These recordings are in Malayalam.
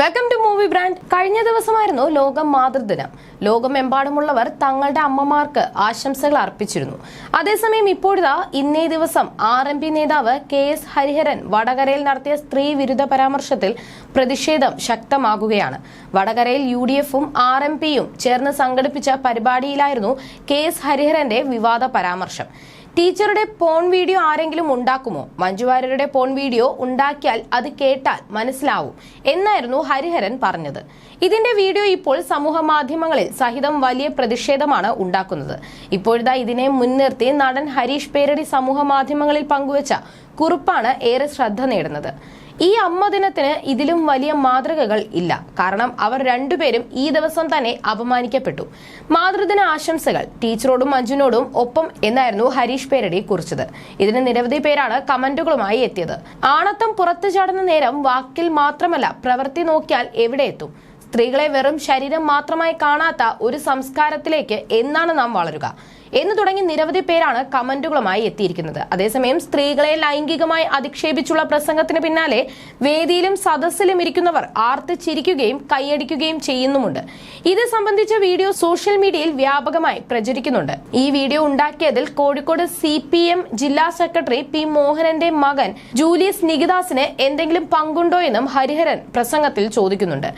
വെൽക്കം ടു മൂവി ബ്രാൻഡ് കഴിഞ്ഞ ദിവസമായിരുന്നു ലോകം മാതൃദിനം. ലോകമെമ്പാടുമുള്ളവർ തങ്ങളുടെ അമ്മമാർക്ക് ആശംസകൾ അർപ്പിച്ചിരുന്നു. അതേസമയം ഇപ്പോഴിതാ ഇന്നേ ദിവസം ആർ എം പി നേതാവ് കെ എസ് ഹരിഹരൻ വടകരയിൽ നടത്തിയ സ്ത്രീ വിരുദ്ധ പരാമർശത്തിൽ പ്രതിഷേധം ശക്തമാകുകയാണ്. വടകരയിൽ യു ഡി എഫും ആർ എം പിയും ചേർന്ന് സംഘടിപ്പിച്ച പരിപാടിയിലായിരുന്നു കെ എസ് ഹരിഹരന്റെ വിവാദ പരാമർശം. ടീച്ചറുടെ പോൺ വീഡിയോ ആരെങ്കിലും ഉണ്ടാക്കുമോ? മഞ്ജുവാര്യരുടെ പോൺ വീഡിയോ ഉണ്ടാക്കിയാൽ അത് കേട്ടാൽ മനസ്സിലാവും എന്നായിരുന്നു ഹരിഹരൻ പറഞ്ഞത്. ഇതിന്റെ വീഡിയോ ഇപ്പോൾ സമൂഹ മാധ്യമങ്ങളിൽ സഹിതം വലിയ പ്രതിഷേധമാണ് ഉണ്ടാക്കുന്നത്. ഇപ്പോഴിതാ ഇതിനെ മുൻനിർത്തി നടൻ ഹരീഷ് പേരടി സമൂഹ മാധ്യമങ്ങളിൽ പങ്കുവച്ച കുറിപ്പാണ് ഏറെ ശ്രദ്ധ നേടുന്നത്. ഈ അമ്മ ദിനത്തിന് ഇതിലും വലിയ മാതൃകകൾ ഇല്ല. കാരണം അവർ രണ്ടുപേരും ഈ ദിവസം തന്നെ അപമാനിക്കപ്പെട്ടു. മാതൃദിന ആശംസകൾ ടീച്ചറോടും മഞ്ജുനോടും ഒപ്പം എന്നായിരുന്നു ഹരീഷ് പേരടി കുറിച്ചത്. ഇതിന് നിരവധി പേരാണ് കമന്റുകളുമായി എത്തിയത്. ആണത്തം പുറത്തു ചാടുന്ന നേരം വാക്കിൽ മാത്രമല്ല പ്രവൃത്തി നോക്കിയാൽ എവിടെ എത്തും? സ്ത്രീകളെ വെറും ശരീരം മാത്രമായി കാണാത്ത ഒരു സംസ്കാരത്തിലേക്ക് എന്നാണ് നാം വളരുക. എന്ന് തുടങ്ങി നിരവധി പേരാണ് കമന്റുകളുമായി എത്തിയിരിക്കുന്നത്. അതേസമയം സ്ത്രീകളെ ലൈംഗികമായി അധിക്ഷേപിച്ചുള്ള പ്രസംഗത്തിന് പിന്നാലെ വേദിയിലും സദസ്സിലും ഇരിക്കുന്നവർ ആർത്തിച്ചിരിക്കുകയും കൈയടിക്കുകയും ചെയ്യുന്നുമുണ്ട്. ഇത് സംബന്ധിച്ച വീഡിയോ സോഷ്യൽ മീഡിയയിൽ വ്യാപകമായി പ്രചരിക്കുന്നുണ്ട്. ഈ വീഡിയോ ഉണ്ടാക്കിയതിൽ കോഴിക്കോട് സി ജില്ലാ സെക്രട്ടറി പി മോഹനന്റെ മകൻ ജൂലിയസ് നികിദാസിന് എന്തെങ്കിലും പങ്കുണ്ടോ എന്നും ഹരിഹരൻ പ്രസംഗത്തിൽ ചോദിക്കുന്നുണ്ട്.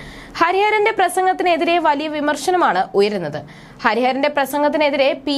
ഹരിഹരന്റെ പ്രസംഗത്തിനെതിരെ വലിയ വിമർശനമാണ് ഉയരുന്നത്. ഹരിഹരന്റെ പ്രസംഗത്തിനെതിരെ P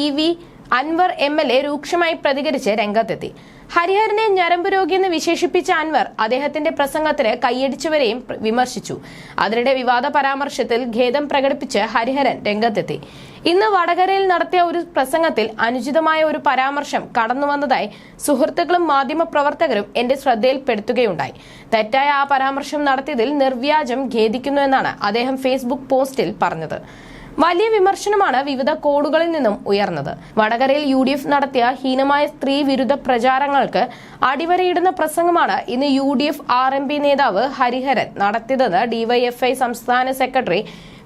Anvar M L A രൂക്ഷമായി പ്രതികരിച്ച് രംഗത്തെത്തി. ഹരിഹരനെ ഞരമ്പ് രോഗിയെന്ന് വിശേഷിപ്പിച്ച അൻവർ അദ്ദേഹത്തിന്റെ പ്രസംഗത്തിന് കൈയടിച്ചവരെയും വിമർശിച്ചു. അതിനിടെ വിവാദ പരാമർശത്തിൽ ഖേദം പ്രകടിപ്പിച്ച് ഹരിഹരൻ രംഗത്തെത്തി. ഇന്ന് വടകരയിൽ നടത്തിയ ഒരു പ്രസംഗത്തിൽ അനുചിതമായ ഒരു പരാമർശം കടന്നുവന്നതായി സുഹൃത്തുക്കളും മാധ്യമപ്രവർത്തകരും എന്റെ ശ്രദ്ധയിൽപ്പെടുത്തുകയുണ്ടായി. തെറ്റായ ആ പരാമർശം നടത്തിയതിൽ നിർവ്യാജം ഖേദിക്കുന്നു എന്നാണ് അദ്ദേഹം ഫേസ്ബുക്ക് പോസ്റ്റിൽ പറഞ്ഞത്. വലിയ വിമർശനമാണ് വിവിധ കോഡുകളിൽ നിന്നും ഉയർന്നത്. വടകരയിൽ യു ഡി എഫ് നടത്തിയ ഹീനമായ സ്ത്രീ വിരുദ്ധ പ്രചാരങ്ങൾക്ക് അടിവരയിടുന്ന പ്രസംഗമാണ് ഇന്ന് U D F R M P നേതാവ് ഹരിഹരൻ നടത്തിയതെന്ന് ഡിവൈഎഫ്ഐ സംസ്ഥാന സെക്രട്ടറി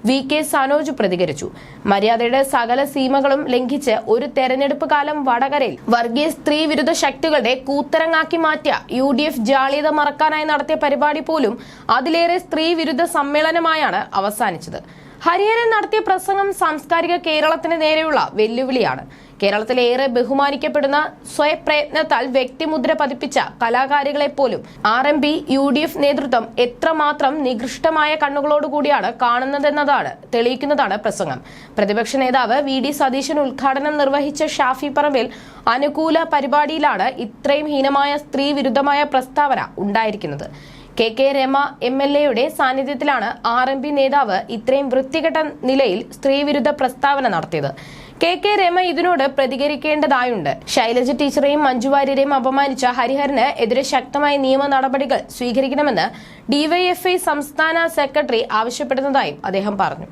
വി കെ സനോജ് പ്രതികരിച്ചു. മര്യാദയുടെ സകല സീമകളും ലംഘിച്ച് ഒരു തെരഞ്ഞെടുപ്പ് കാലം വടകരയിൽ വർഗീയ സ്ത്രീ വിരുദ്ധ ശക്തികളുടെ കൂത്തരങ്ങാക്കി മാറ്റിയ യു ഡി എഫ് ജാളിയത മറക്കാനായി നടത്തിയ പരിപാടി പോലും അതിലേറെ സ്ത്രീ വിരുദ്ധ സമ്മേളനമായാണ് അവസാനിച്ചത്. ഹരിഹരൻ നടത്തിയ പ്രസംഗം സാംസ്കാരിക കേരളത്തിന് നേരെയുള്ള വെല്ലുവിളിയാണ്. കേരളത്തിലെ ഏറെ ബഹുമാനിക്കപ്പെടുന്ന സ്വയപ്രയത്നത്താൽ വ്യക്തിമുദ്ര പതിപ്പിച്ച കലാകാരികളെ പോലും R M P U D F നേതൃത്വം എത്രമാത്രം നികൃഷ്ടമായ കണ്ണുകളോടുകൂടിയാണ് കാണുന്നതെന്നതാണ് തെളിയിക്കുന്നതാണ് പ്രസംഗം. പ്രതിപക്ഷ നേതാവ് വി ഡി സതീശൻ ഉദ്ഘാടനം നിർവഹിച്ച ഷാഫി പറമ്പിൽ അനുകൂല പരിപാടിയിലാണ് ഇത്രയും ഹീനമായ സ്ത്രീ വിരുദ്ധമായ പ്രസ്താവന ഉണ്ടായിരിക്കുന്നത്. K K Rama M L എയുടെ സാന്നിധ്യത്തിലാണ് ആർ എം പി നേതാവ് ഇത്രയും വൃത്തികെട്ട നിലയിൽ സ്ത്രീവിരുദ്ധ പ്രസ്താവന നടത്തിയത്. കെ കെ രമ ഇതിനോട് പ്രതികരിക്കേണ്ടതായുണ്ട്. ശൈലജ ടീച്ചറെയും മഞ്ജുവാര്യരെയും അപമാനിച്ച ഹരിഹരന് എതിരെ ശക്തമായ നിയമ നടപടികൾ സ്വീകരിക്കണമെന്ന് ഡിവൈഎഫ്ഐ സംസ്ഥാന സെക്രട്ടറി ആവശ്യപ്പെടുന്നതായും അദ്ദേഹം പറഞ്ഞു.